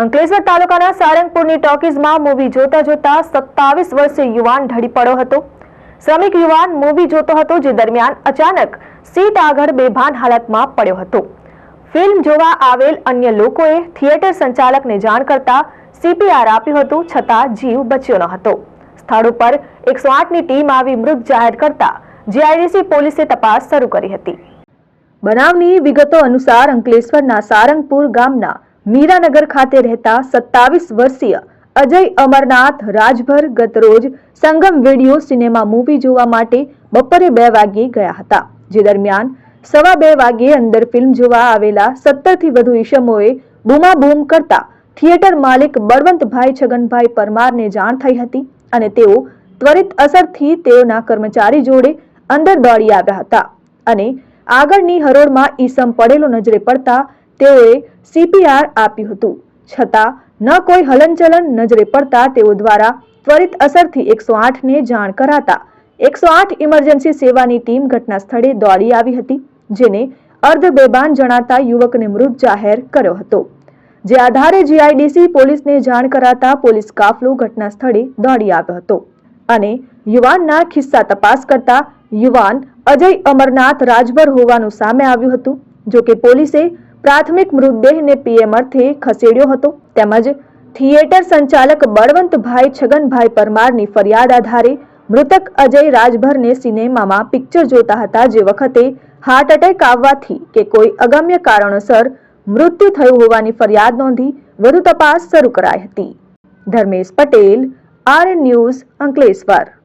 અંકલેશ્વર તાલુકાના સારંગપુરની ટોકીઝમાં મૂવી જોતા જોતા સત્તાવીસ વર્ષીય યુવાન ઢળી પડ્યો હતો. શ્રમિક યુવાન મૂવી જોતો હતો જે દરમિયાન અચાનક સીટ આગળ બેભાન હાલતમાં પડ્યો હતો. ફિલ્મ જોવા આવેલ અન્ય લોકોએ થિયેટર સંચાલકને જાણ કરતા સીપીઆર આપ્યું હતું છતાં જીવ બચ્યો ન હતો. સ્થળ ઉપર એકસો આઠની ટીમ આવી મૃત જાહેર કરતા જીઆઈડીસી પોલીસે તપાસ શરૂ કરી હતી. બનાવની વિગતો અનુસાર અંકલેશ્વરના સારંગપુર ગામના મીરાનગર ખાતે રહેતા સત્તાવીસ વર્ષીય અજય અમરનાથ રાજભર ગતરોજ સંગમ વીડિયો સિનેમા મૂવી જોવા માટે બપોરે બે વાગ્યે ગયા હતા, જે દરમિયાન સવા બે વાગ્યે અંદર ફિલ્મ જોવા આવેલા સત્તરથી વધુ ઈસમોએ બૂમાબૂમ કરતા થિયેટર માલિક બળવંતભાઈ છગનભાઈ પરમારને જાણ થઈ હતી અને તેઓ ત્વરિત અસરથી તેઓના કર્મચારી જોડે અંદર દોડી આવ્યા હતા અને આગળની હરોળમાં ઈસમ પડેલો નજરે પડતા તેઓએ સીપીઆર આપ્યું હતું. છતાં, ન કોઈ હલનચલન નજરે પડતા તેઓ દ્વારા ત્વરિત અસરથી એકસો આઠને જાણ કરાતા એકસો આઠ ઇમરજન્સી સેવાની ટીમ ઘટના સ્થળે દોડી આવી હતી, જેને અર્ધ બેભાન જણાતા યુવકને મૃત જાહેર કર્યો હતો. જે આધારે જીઆઈડીસી પોલીસને જાણ કરાતા પોલીસ કાફલો ઘટના સ્થળે દોડી આવ્યો હતો અને યુવાનના ખિસ્સા તપાસ કરતા યુવાન અજય અમરનાથ રાજભર હોવાનું સામે આવ્યું હતું, જોકે પોલીસે પ્રાથમિક મૃતદેહને પીએમ અર્થે ખસેડ્યો હતો. તેમજ થિયેટર સંચાલક બળવંતભાઈ છગનભાઈ પરમારની ફરિયાદ આધારે મૃતક અજય રાજભરને સિનેમામાં પિક્ચર જોતા હતા જે વખતે હાર્ટ એટેક આવવાથી કે કોઈ અગમ્ય કારણોસર મૃત્યુ થયું હોવાની ફરિયાદ નોંધી વધુ તપાસ શરૂ કરાઈ હતી. Dharmesh Patel R news Ankleshwar.